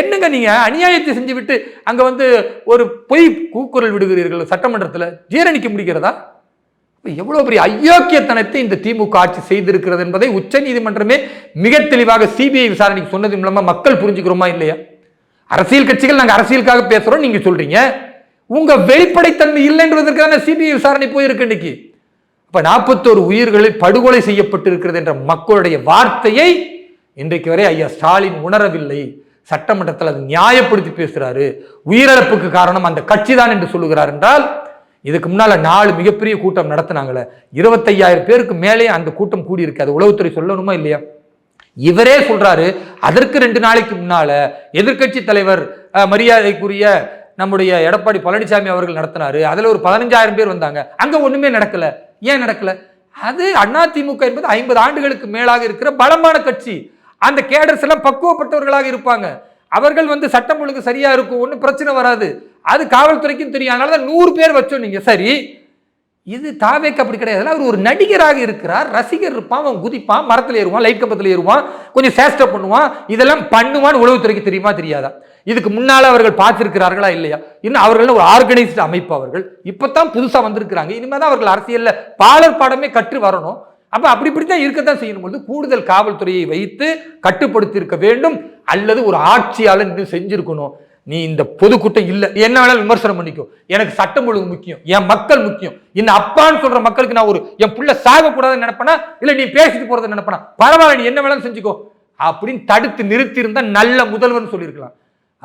என்னங்க நீங்கள் அநியாயத்தை செஞ்சு விட்டு வந்து ஒரு பொய் கூக்குரல் விடுகிறீர்கள் சட்டமன்றத்தில்? ஜீரணிக்க முடிகிறதா? எவ்வளோ பெரிய அயோக்கியத்தனத்தை இந்த திமுக ஆட்சி செய்திருக்கிறது என்பதை உச்சநீதிமன்றமே மிக தெளிவாக சிபிஐ விசாரணைக்கு சொன்னது மூலமாக மக்கள் புரிஞ்சுக்கிறோமா இல்லையா? அரசியல் கட்சிகள் நாங்கள் அரசியலுக்காக பேசுகிறோம் நீங்கள் சொல்கிறீங்க உங்கள் வெளிப்படைத்தன்மை இல்லைன்றதற்கான சிபிஐ விசாரணை போயிருக்கு இன்னைக்கு. இப்போ நாற்பத்தோரு உயிர்களில் படுகொலை செய்யப்பட்டிருக்கிறது என்ற மக்களுடைய வார்த்தையை இன்றைக்கு வரை ஐயா ஸ்டாலின் உணரவில்லை. சட்டமன்றத்தில் அது நியாயப்படுத்தி பேசுகிறாரு உயிரிழப்புக்கு காரணம் அந்த கட்சி தான் என்று சொல்லுகிறார் என்றால் இதுக்கு முன்னால் நாலு மிகப்பெரிய கூட்டம் நடத்தினாங்களே. இருபத்தையாயிரம் பேருக்கு மேலே அந்த கூட்டம் கூடியிருக்கு. அது உளவுத்துறை சொல்லணுமா இல்லையா? இவரே சொல்றாரு அதற்கு ரெண்டு நாளைக்கு முன்னால எதிர்க்கட்சி தலைவர் மரியாதைக்குரிய நம்முடைய எடப்பாடி பழனிசாமி அவர்கள் நடத்தினாரு. அதுல ஒரு பதினஞ்சாயிரம் பேர் வந்தாங்க. அங்க ஒண்ணுமே நடக்கல. ஏன் நடக்கல? அது அதிமுக என்பது ஐம்பது ஆண்டுகளுக்கு மேலாக இருக்கிற பலமான கட்சி. அந்த கேடர்ஸ் எல்லாம் பக்குவப்பட்டவர்களாக இருப்பாங்க. அவர்கள் வந்து சட்டம் ஒழுங்கு சரியா இருக்கும் ஒன்றும் பிரச்சனை வராது. அது காவல்துறைக்கும் தெரியும். அதனால தான் நூறு பேர் வச்சோம் நீங்கள் சரி. இது தாவேக்கு அப்படி கிடையாது. அவர் ஒரு நடிகராக இருக்கிறார். ரசிகர் இருப்பான் அவன் குதிப்பான் மரத்தில் ஏறுவான் லைட் கம்பத்தில் ஏறுவான் கொஞ்சம் சேஷ்டை பண்ணுவான். இதெல்லாம் பண்ணுவான்னு உளவுத்துறைக்கு தெரியுமா தெரியாதா? இதுக்கு முன்னால் அவர்கள் பார்த்துருக்கிறார்களா இல்லையா? இன்னும் அவர்கள் ஒரு ஆர்கனைஸ்டு அமைப்பு அவர்கள். இப்போ தான் புதுசாக வந்திருக்கிறாங்க. இனிமேல் தான் அவர்கள் அரசியலில் பாலர் பாடமே கற்று வரணும். அப்போ அப்படி இப்படி தான் இருக்கத்தான் செய்யணும் பொழுது கூடுதல் காவல்துறையை வைத்து கட்டுப்படுத்தியிருக்க வேண்டும். அல்லது ஒரு ஆட்சியாளர் இன்னும் செஞ்சிருக்கணும். நீ இந்த பொதுக்கூட்டம் இல்லை. என்ன வேணாலும் விமர்சனம் பண்ணிக்கோ. எனக்கு சட்டம் ஒழுங்கு முக்கியம். என் மக்கள் முக்கியம். இந்த அப்பான்னு சொல்ற மக்களுக்கு நான் ஒரு என் புள்ள சாகக்கூடாதுன்னு நினைப்பனா? இல்லை நீ பேசிட்டு போறதை நினைப்பனா? பரவாயில்ல நீ என்ன வேணாலும் செஞ்சுக்கோ. அப்படின்னு தடுத்து நிறுத்தி இருந்தா நல்ல முதல்வர்னு சொல்லியிருக்கலாம்.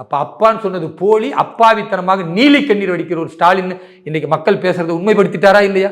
அப்போ அப்பான்னு சொன்னது போலி அப்பாவித்தனமாக நீலி கண்ணீர் வடிக்கிற ஒரு ஸ்டாலின் இன்னைக்கு மக்கள் பேசுறதை உண்மைப்படுத்திட்டாரா இல்லையா?